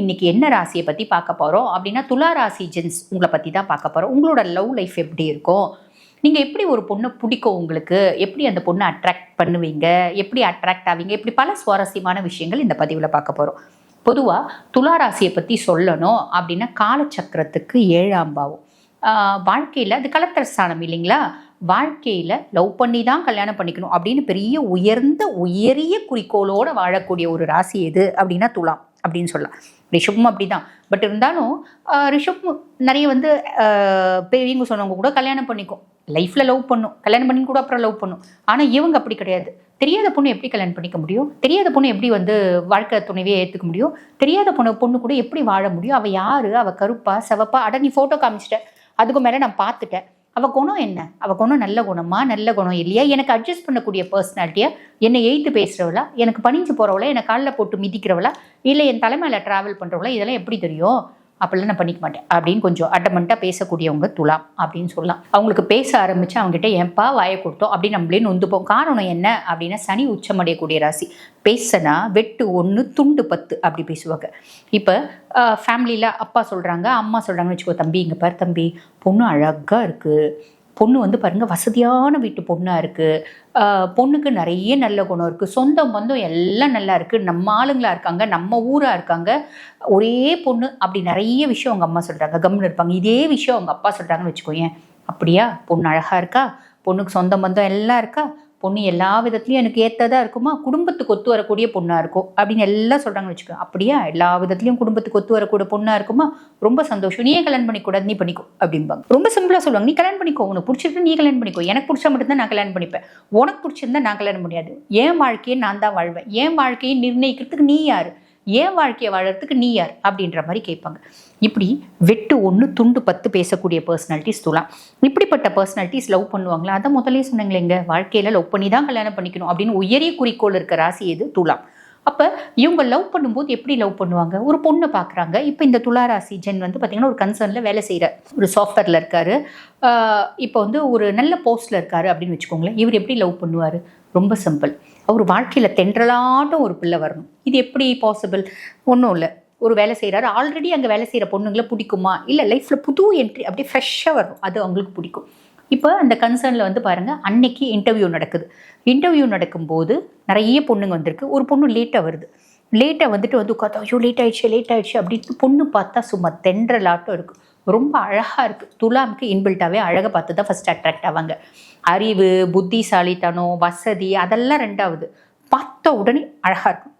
இன்னைக்கு என்ன ராசியை பற்றி பார்க்க போகிறோம் அப்படின்னா துலா ராசி ஜென்ஸ் உங்களை பற்றி தான் பார்க்க போகிறோம் உங்களோட லவ் லைஃப் எப்படி இருக்கும்? நீங்கள் எப்படி ஒரு பொண்ணை பிடிக்கும் உங்களுக்கு? எப்படி அந்த பொண்ணை அட்ராக்ட் பண்ணுவீங்க? எப்படி அட்ராக்ட் ஆவீங்க? இப்படி பல சுவாரஸ்யமான விஷயங்கள் இந்த பதிவில் பார்க்க போகிறோம் பொதுவாக துலா ராசியை பற்றி சொல்லணும் அப்படின்னா காலச்சக்கரத்துக்கு ஏழாம் பாவம். வாழ்க்கையில் அது கலத்தர ஸ்தானம் இல்லைங்களா? வாழ்க்கையில் லவ் பண்ணி தான் கல்யாணம் பண்ணிக்கணும் அப்படின்னு பெரிய உயர்ந்த உயரிய குறிக்கோளோடு வாழக்கூடிய ஒரு ராசி எது அப்படின்னா துலாம். அப்படின்னு சொல்லலாம். ரிஷபும் அப்படி தான் பட் இருந்தாலும் ஆஹ் ரிஷப் நிறைய வந்து பெரியவங்க சொன்னவங்க கூட கல்யாணம் பண்ணிக்கும். லைஃப்பில் லவ் பண்ணும். கல்யாணம் பண்ணி கூட அப்புறம் லவ் பண்ணும். ஆனால் இவங்க அப்படி கிடையாது. தெரியாத பொண்ணு எப்படி கல்யாணம் பண்ணிக்க முடியும்? தெரியாத பொண்ணு எப்படி வந்து வாழ்க்கை துணைவியை ஏற்றுக்க முடியும்? தெரியாத பொண்ணு பொண்ணு கூட எப்படி வாழ முடியும்? அவள் யாரு? அவள் கருப்பா சிவப்பா? அட நீ ஃபோட்டோ காமிச்சிட்ட. அதுக்கு மேலே நான் பார்த்துட்டேன். அவள் குணம் என்ன? அவள் குணம் நல்ல குணமா? நல்ல குணம் இல்லையா? எனக்கு அட்ஜஸ்ட் பண்ணக்கூடிய பர்சனாலிட்டியா என்னை எய்த்து பேசுகிறவளா எனக்கு பணிஞ்சு போகிறவளா என்னை காலில் போட்டு மிதிக்கிறவளா? இல்லை என் தலைமையில் ட்ராவல் பண்ணுறவளா இதெல்லாம் எப்படி தெரியும்? அப்படிலாம் நான் பண்ணிக்க மாட்டேன். அப்படின்னு கொஞ்சம் அடமெண்ட்டாக பேசக்கூடியவங்க துலாம் அப்படின்னு சொல்லலாம். அவங்களுக்கு பேச ஆரம்பித்து அவங்ககிட்ட ஏன்பா வாயை கொடுத்தோம்? அப்படின்னு நம்மளே நொந்துப்போம். காரணம் என்ன அப்படின்னா சனி உச்சமடையக்கூடிய ராசி. பேசினா வெட்டு ஒன்று துண்டு பத்து அப்படி பேசுவாங்க. இப்போ ஃபேமிலியில் அப்பா சொல்கிறாங்க அம்மா சொல்கிறாங்கன்னு வச்சுக்கோ தம்பி இங்கே பாரு தம்பி பொண்ணு அழகாக இருக்குது பொண்ணு வந்து பாருங்கள் வசதியான வீட்டு பொண்ணாக இருக்குது பொண்ணுக்கு நிறைய நல்ல குணம் இருக்குது சொந்தம் பந்தம் எல்லாம் நல்லா இருக்குது நம்ம ஆளுங்களாக இருக்காங்க நம்ம ஊராக இருக்காங்க. ஒரே பொண்ணு அப்படி நிறைய விஷயம் அவங்க அம்மா சொல்கிறாங்க கம்னு இருப்பாங்க. இதே விஷயம் அவங்க அப்பா சொல்கிறாங்கன்னு வச்சுக்கோங்க அப்படியா? பொண்ணு அழகாக இருக்கா? பொண்ணுக்கு சொந்தம் பந்தம் எல்லாம் இருக்கா? பொண்ணு எல்லா விதத்துலையும் எனக்கு ஏற்றதா இருக்குமா? குடும்பத்துக்கு ஒத்து வரக்கூடிய பொண்ணாக இருக்கும் அப்படின்னு எல்லாம் சொல்கிறாங்கன்னு வச்சுக்கோ. அப்படியா? எல்லா விதத்துலையும் குடும்பத்துக்கு ஒத்து வரக்கூடிய பொண்ணாக இருக்குமா? ரொம்ப சந்தோஷம். நீயே கல்யாணம் பண்ணிக்கூடாது நீ பண்ணிக்கோ அப்படிம்பாங்க. ரொம்ப சிம்பிளாக சொல்லுவாங்க. நீ கல்யாணம் பண்ணிக்கோ. உனக்கு பிடிச்சிருக்கு நீ கல்யாணம் பண்ணிக்கோ. எனக்கு பிடிச்சா மட்டும்தான் நான் கல்யாணம் பண்ணிப்பேன். உனக்கு பிடிச்சிருந்தா நான் கல்யாணம் முடியாது என் வாழ்க்கையை நான் தான் வாழ்வேன்? என் வாழ்க்கையை நிர்ணயிக்கிறதுக்கு நீ யார்? ஏன் வாழ்க்கையை வாழறதுக்கு நீ யார்? அப்படின்ற மாதிரி கேட்பாங்க. இப்படி வெட்டு ஒன்று துண்டு பத்து பேசக்கூடிய பர்சனாலிட்டிஸ் துலாம் இப்படிப்பட்ட பர்சனாலிட்டிஸ் லவ் பண்ணுவாங்களா? அதை முதலே சொன்னாங்களேங்க. வாழ்க்கையில் லவ் பண்ணி தான் கல்யாணம் பண்ணிக்கணும் அப்படின்னு உயரிய குறிக்கோள் இருக்க ராசி எது? துலாம் அப்போ இவங்க லவ் பண்ணும்போது எப்படி லவ் பண்ணுவாங்க? ஒரு பொண்ணை பார்க்குறாங்க. இப்போ இந்த துளாராசி ஜென் வந்து பார்த்திங்கன்னா ஒரு கன்சர்னில் வேலை செய்கிற ஒரு சாஃப்ட்வேரில் இருக்காரு. இப்போ வந்து ஒரு நல்ல போஸ்ட்டில் இருக்காரு அப்படின்னு வச்சுக்கோங்களேன். இவர் எப்படி லவ் பண்ணுவார்? ரொம்ப சிம்பிள் அவர் வாழ்க்கையில் தென்றலாட்டம் ஒரு பிள்ளை வரணும். இது எப்படி பாசிபிள் ஒன்றும் இல்லை. ஒரு வேலை செய்கிறாரு ஆல்ரெடி அங்கே வேலை செய்கிற பொண்ணுங்களை பிடிக்குமா? இல்லை லைஃப்பில் புது என்ட்ரி அப்படியே ஃப்ரெஷ்ஷாக வரும் அது அவங்களுக்கு பிடிக்கும். இப்போ அந்த கன்சர்னில் வந்து பாருங்கள் அன்னைக்கு இன்டர்வியூ நடக்குது. இன்டர்வியூ நடக்கும்போது நிறைய பொண்ணுங்க வந்திருக்கு. ஒரு பொண்ணு லேட்டாக வருது. லேட்டாக வந்துட்டு வந்து உட்காந்து ஐயோ லேட் ஆயிடுச்சு லேட் ஆயிடுச்சு அப்படின்னு பொண்ணு பார்த்தா சும்மா தென்றலாட்டம் இருக்கும் ரொம்ப அழகாக இருக்குது துலாமுக்கு இன்பில்ட்டாகவே அழகை பார்த்து தான் ஃபஸ்ட் அட்ராக்ட் ஆவாங்க. அறிவு புத்திசாலித்தனம் வசதி அதெல்லாம் ரெண்டாவது. பார்த்த உடனே அழகாக இருக்கும்.